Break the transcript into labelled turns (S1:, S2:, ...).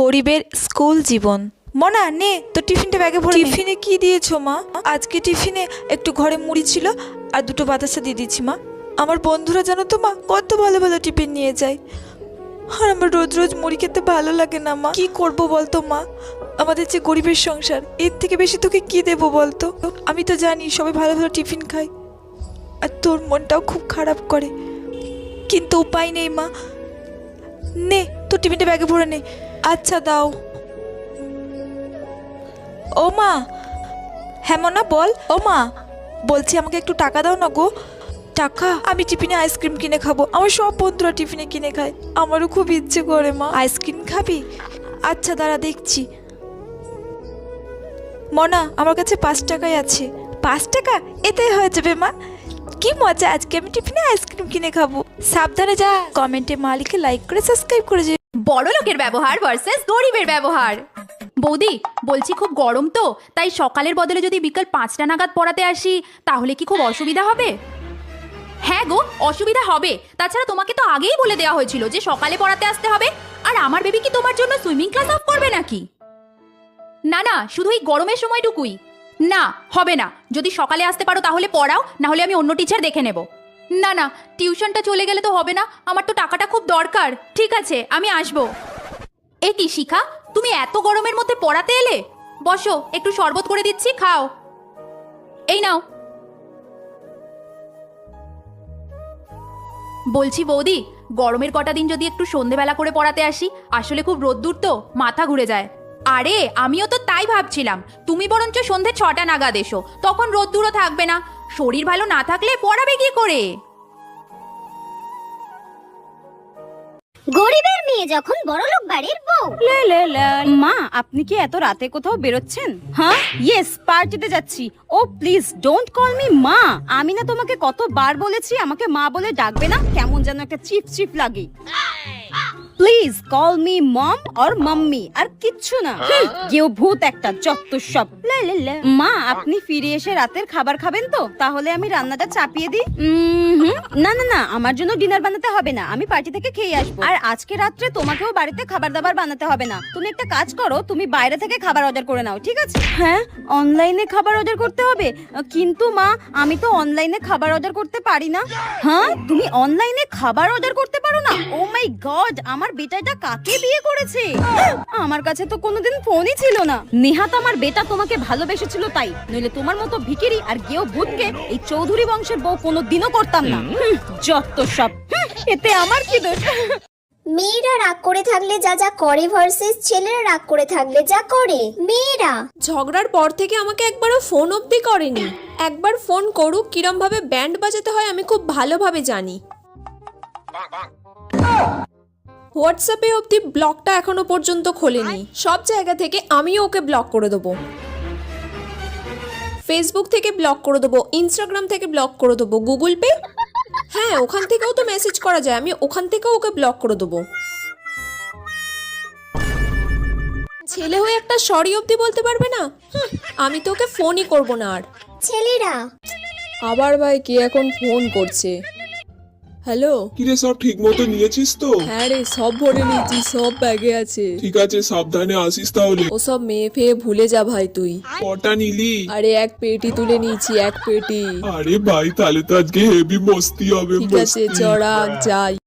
S1: গরিবের স্কুল জীবন। মনা নে তো টিফিনটা ব্যাগে ভরে
S2: টিফিনে কি দিয়েছ মা? আজকে টিফিনে একটু ঘরে মুড়ি ছিল আর দুটো বাতাসা দিয়ে দিচ্ছি মা। আমার বন্ধুরা জানো তো মা কত ভালো ভালো টিফিন নিয়ে যায়। আর আমার রোজ রোজ মুড়ি খেতে ভালো লাগে না মা। কি করব বলতো মা? আমাদের যে গরিবের সংসার এর থেকে বেশি তোকে কি দেবো বলতো? আমি তো জানি সবাই ভালো ভালো টিফিন খায় আর তোর মনটাও খুব খারাপ করে। কিন্তু উপায় নেই মা। নে তোর টিফিনটা ব্যাগে ভরে নে। আচ্ছা দাও। ও মা হ্যাঁ মনা, বল। ও মা, বলছি আমাকে একটু টাকা দাও না গো। টাকা? আমি টিফিনে আইসক্রিম কিনে খাব। আমার সব বন্ধুরা টিফিনে কিনে খায়। আমারও খুব ইচ্ছে করে মা। আইসক্রিম খাবি? আচ্ছা দাঁড়া, দেখছি। মনা, আমার কাছে পাঁচ টাকাই আছে। পাঁচ টাকা? এতে হয়ে যাবে মা। কি মজা, আজকে আমি টিফিনে আইসক্রিম কিনে খাব। সাবধানে যা। কমেন্টে মালিকে লাইক করে সাবস্ক্রাইব করে
S3: বড় লোকের ব্যবহার ভার্সেস গরিবের ব্যবহার। বৌদি, বলছি খুব গরম তো, তাই সকালের বদলে যদি বিকাল পাঁচটা নাগাদ পড়াতে আসি, তাহলে কি খুব অসুবিধা হবে? হ্যাঁ গো, অসুবিধা হবে। তাছাড়া তোমাকে তো আগেই বলে দেওয়া হয়েছিল যে সকালে পড়াতে আসতে হবে। আর আমার বেবি কি তোমার জন্য সুইমিং ক্লাস অফ করবে নাকি? না না, শুধু এই গরমের সময়টুকুই। না, হবে না। যদি সকালে আসতে পারো তাহলে পড়াও না হলে আমি অন্য টিচার দেখে নেব। না না, টিউশনটা চলে গেলে তো হবে না, আমার তো টাকাটা খুব দরকার। ঠিক আছে, আমি আসব। এ কি, শিখা, তুমি এত গরমের মধ্যে পড়াতে এলে? বসো, একটু শরবত করে দিচ্ছি, খাও। এই নাও। বলছি, বৌদি, গরমের কটা দিন যদি একটু সন্ধেবেলা করে পড়াতে আসি, আসলে খুব রোদ্দুর তো, মাথা ঘুরে যায়। আরে, আমিও তো তাই ভাবছিলাম, তুমি বরঞ্চ সন্ধে ছটা নাগাদ এসো, তখন রোদ্দুরও থাকবে না। শরীর ভালো না থাকলে পড়াবে কি করে?
S4: গরিবের মেয়ে যখন বড়লোক বাড়ির বউ।
S5: মা আপনি কি এত রাতে কোথাও বেরোচ্ছেন? হ্যাঁ? ইয়েস পার্টিতে যাচ্ছি। Oh please don't call me মা। আমি না তোমাকে কতবার বলেছি আমাকে মা বলে ডাকবে না। কেমন যেন একটা চিপ চিপ লাগে। Please call me mom or mummy আর কিচ্ছু না। কেউ ভূত একটা যত সব। লা লা লা। মা আপনি ফিরে এসে রাতের খাবার খাবেন তো? তাহলে আমি রান্নাটা চাপিয়ে দিই। না না না আমার জন্য ডিনার বানাতে হবে না। আমি পার্টি থেকে খেয়ে আসব। আর আজকে রাত্রে তোমাকেও বাড়িতে খাবার দাবার বানাতে হবে না। তুমি একটা কাজ করো তুমি বাইরে থেকে খাবার অর্ডার করে নাও ঠিক আছে? হ্যাঁ। অনলাইনে খাবার অর্ডার করতে হবে? কিন্তু মা আমি তো অনলাইনে খাবার অর্ডার করতে পারি না। হ্যাঁ। তুমি অনলাইনে খাবার অর্ডার করতে পারো না? ও মাই গড আমার বেটাটা কাকে বিয়ে করেছে? আমার কাছে তো কোনোদিন ফোনই ছিল না। নেহাত আমার বেটা তোমাকে ভালোবেসেছিল তাই। নইলে তোমার মতো ভিকিরি আর গেও ভূতকে এই চৌধুরী বংশের বউ কোনোদিনও করতাম না। যত সব। এতে আমার কি দোষ?
S4: মেয়েরা রাগ করে থাকলে যা যা করে ভার্সেস ছেলেরা রাগ করে থাকলে যা করে। মেয়েরা।
S6: ঝগড়ার পর থেকে আমাকে একবারও ফোন অবধি করেনি। একবার ফোন করুক কিরম ভাবে ব্যান্ড বাজাতে হয় আমি খুব ভালোভাবে জানি। হোয়াটসঅ্যাপে অবধি ব্লকটা এখনও পর্যন্ত খোলেনি। সব জায়গা থেকে আমিও ওকে ব্লক করে দেবো। ফেসবুক থেকে ব্লক করে দেবো ইনস্টাগ্রাম থেকে ব্লক করে দেবো গুগল পে হ্যাঁ ওখান থেকেও তো মেসেজ করা যায়। আমি ওখান থেকেও ওকে ব্লক করে দেবো। ছেলে হয়ে একটা সরি অবধি বলতে পারবে না? আমি তো ওকে ফোনই করব না আর।
S4: ছেলেরা।
S6: আবার ভাই কে এখন ফোন করছে? হ্যালো?
S7: কিরে সব ঠিক মতো নিয়েছিস তো?
S6: হ্যাঁ রে সব ভরে নিয়েছি সব ব্যাগে আছে।
S7: ঠিক আছে সাবধানে আসিস তাহলে।
S6: সব মেয়ে ফেয়ে ভুলে যা ভাই তুই।
S7: কটা নিলি?
S6: আরে এক পেটি তুলে নিয়েছি এক পেটি।
S7: আরে ভাই তাহলে তো আজকে হেভি মস্তি হবে
S6: ঠিক আছে চড়া যাই।